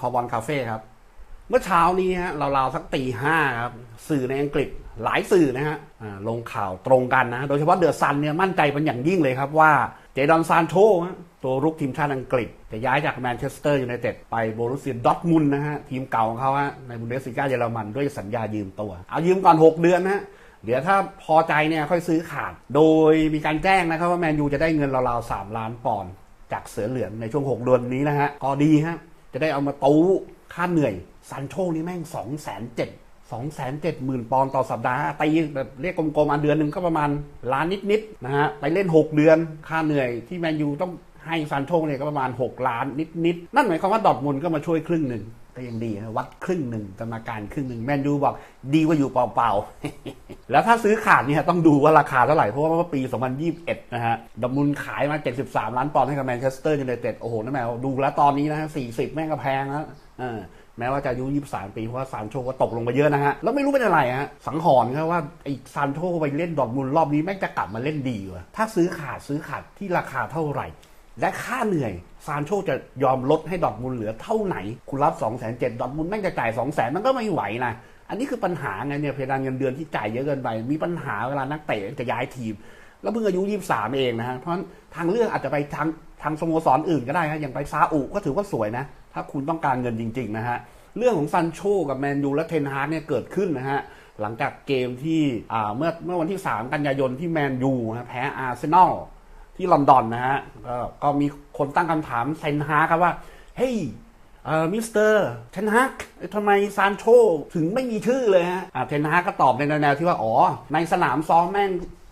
คอบอลคาเฟ่ครับ เมื่อเช้านี้ฮะราวๆสักตีห้าครับ สื่อในอังกฤษหลายสื่อนะฮะลงข่าวตรงกันนะ โดยเฉพาะเดอะซันเนี่ยมั่นใจเป็นอย่างยิ่งเลยครับว่าเจดอนซานโชตัวรุกทีมชาติอังกฤษ จะย้ายจากแมนเชสเตอร์ยูไนเต็ดไปโบรุสเซียดอร์ทมุนนะฮะ ทีมเก่าของเขาฮะในบุนเดสลิก้าเยอรมันด้วยสัญญายืมตัว เอายืมก่อน 6 เดือนนะฮะเดี๋ยวถ้าพอใจเนี่ยค่อยซื้อขาด โดยมีการแจ้งนะครับว่าแมนยูจะได้เงินราวๆ3ล้านปอนด์จากเสือเหลืองในช่วง 6 เดือนนี้นะฮะก็ดีฮะ จะได้เอามาตู้ค่าเหนื่อยซันโชนี่แม่ง2 0 0 0 0 0สองแสนเจ็ดหมื่นปอนด์ต่อสัปดาห์ตีแบบเรียกกลมๆอันเดือนหนึ่งก็ประมาณล้านนิดๆนะฮะไปเล่น 6 เดือนค่าเหนื่อยที่แมนยูต้องให้ซันโชเนี่ยก็ประมาณ 6 ล้านนิดๆนั่นหมายความว่าดอทมุนก็มาช่วยครึ่งหนึ่ง ก็ยังดีนะวัดครึ่งหนึ่งกรรมการครึ่งหนึ่งแมนยูบอกดีกว่าอยู่เปล่าๆ แล้วถ้าซื้อขาดเนี่ยต้องดูว่าราคาเท่าไหร่ เพราะว่าเมื่อปี 2021 นะฮะดอร์ทมุนด์ขายมา 73 ล้านปอนด์ให้กับแมนเชสเตอร์ยูไนเต็ดโอ้โหนั่นหมายดูแล้วตอนนี้นะฮะ 40 แม่งก็แพงแล้วแม้ว่าจะอายุ 23 ปีเพราะว่าซานโชก็ตกลงไปเยอะนะฮะ แล้วไม่รู้เป็นอะไรฮะ สังหรณ์ครับว่าไอ้ซานโชไปเล่นดอทมุนด์รอบนี้แม่งจะกลับมาเล่นดีวะถ้าซื้อขาดซื้อขาดที่ราคาเท่าไหร่ และค่าเหนื่อยซานโชจะยอมลดให้ดอร์ทมุนด์เหลือเท่าไหน คุณรับ2 7 0 0 0ดอร์ทมุนด์แม่งจะจ่าย2 0 0 0 0มันก็ไม่ไหวนะอันนี้คือปัญหาไงเนี่ยเพดานเงินเดือนที่จ่ายเยอะเกินไป มีปัญหาเวลานักเตะจะย้ายทีม แล้วเพิ่งอายุ23เองนะฮะเพราะทางเลือกอาจจะไปทางทางสโมสรอื่นก็ได้ฮะอย่างไปซาอุก็ถือว่าสวยนะ ถ้าคุณต้องการเงินจริง ๆ นะฮะเรื่องของซันโชกับแมนยูและเทนฮาร์กเนี่ยเกิดขึ้นนะฮะหลังจากเกมที่เมื่อเมื่อวันที่ 3 กันยายนที่แมนยูนะแพ้อาร์เซนอล ที่ลอนดอนนะฮะก็ก็มีคนตั้งคำถามเทนฮาร์กครับว่า เฮ้ยเอ่อมิสเตอร์เทนฮากทำไมซานโชถึงไม่มีชื่อเลยฮะอ่าเทนฮากก็ตอบในแนวที่ว่า อ๋อ ในสนามซ้อมแม่ง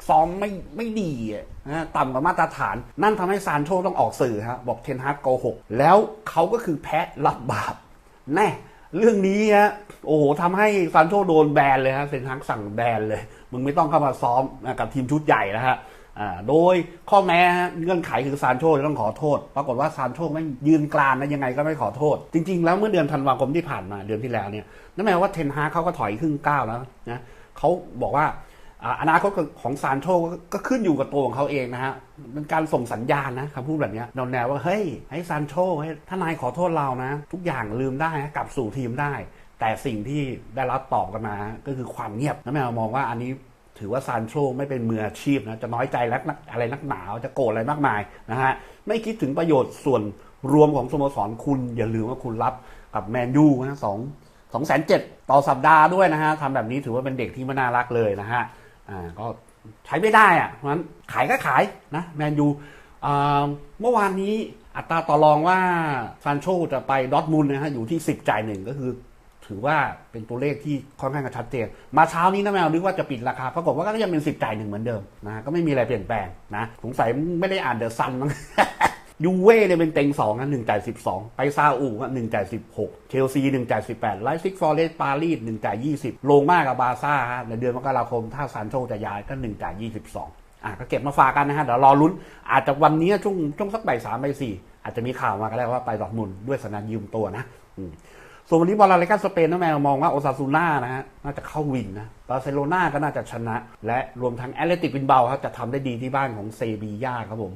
ซ้อมไม่ไม่ดีอะนะต่ำกว่ามาตรฐาน นั่นทำให้ซานโชต้องออกสื่อฮะบอกเทนฮากโกหก แล้วเขาก็คือแพ้รับบาปแน่เรื่องนี้ฮะโอ้โหทำให้ซานโชโดนแบนเลยฮะเซนฮักสั่งแบนเลย มึงไม่ต้องเข้ามาซ้อมกับทีมชุดใหญ่แล้วฮะอ่า โดยข้อแม้เงื่อนไขคือซานโชจะต้องขอโทษ ปรากฏว่าซานโชไม่ยืนกรานนะยังไงก็ไม่ขอโทษ จริง ๆ แล้วเมื่อเดือนธันวาคมที่ผ่านมาเดือนที่แล้วเนี่ยนั่นหมายว่าเทนฮาเขาก็ถอยครึ่งก้าวแล้วนะเขาบอกว่าอ่าอนาคตของซานโชก็ก็ขึ้นอยู่กับตัวของเขาเองนะฮะเป็นการส่งสัญญาณนะคำพูดแบบนี้แนวว่าเฮ้ยให้ซานโชให้ถ้านายขอโทษเรานะ ทุกอย่างลืมได้กลับสู่ทีมได้ แต่สิ่งที่ได้รับตอบกันมา ก็คือความเงียบนะแม่มองว่าอันนี้ ถือว่าซานโชไม่เป็นมืออาชีพนะจะน้อยใจและนักอะไรนักหนาวจะโกรธอะไรมากมายนะฮะไม่คิดถึงประโยชน์ส่วนรวมของสโมสรคุณอย่าลืมว่าคุณรับกับแมนยูนะสองสองแสนเจ็ดต่อสัปดาห์ด้วยนะฮะทำแบบนี้ถือว่าเป็นเด็กที่ไม่น่ารักเลยนะฮะอ่าก็ใช้ไม่ได้อะเพราะฉะนั้นขายก็ขายนะแมนยูอ่าเมื่อวานนี้อัตราต่อรองว่าซานโชจะไปดอทมุนนะฮะอยู่ที่ 10 จ่ายหนึ่งก็คือ ถือว่าเป็นตัวเลขที่ค่อนข้างจะชัดเจน มาเช้านี้นะแมวนึกว่าจะปิดราคาปรากฏว่าก็ยังเป็น10จ่ายหนึ่งเหมือนเดิมนะก็ไม่มีอะไรเปลี่ยนแปลงนะสงสัยไม่ได้อ่านเดอะซันมั้งยูเว่เนี่ยเป็นเต็งสองนะหนึ่งจ่ายสิบสองไปซาอุอะหนึ่งจ่ายสิบหกเชลซีหนึ่งจ่ายสิบแปดไลฟ์ซิกฟอร์เรสปารีสหนึ่งจ่ายยี่สิบลงมากกับบาซ่าฮะในเดือนมกราคม ถ้าซานโชจะย้ายก็หนึ่งจ่ายยี่สิบสองอะก็เก็บมาฝากกันนะฮะเดี๋ยวรอลุ้น อาจจะวันนี้ช่วงช่วงสักบ่ายสามบ่ายสี่อาจจะมีข่าวมาก็ได้ว่าไปดอร์ทมุนด้วยสัญญายืมตัวนะอื ส่วนวันนี้บอลลาลิกาสเปนนะแมวมองว่าโอซาซูน่านะฮะน่าจะเข้าวินนะบาร์เซโลนาก็น่าจะชนะ และรวมทั้งแอตเลติกบินเบาครับจะทำได้ดีที่บ้านของเซบีย่าครับผม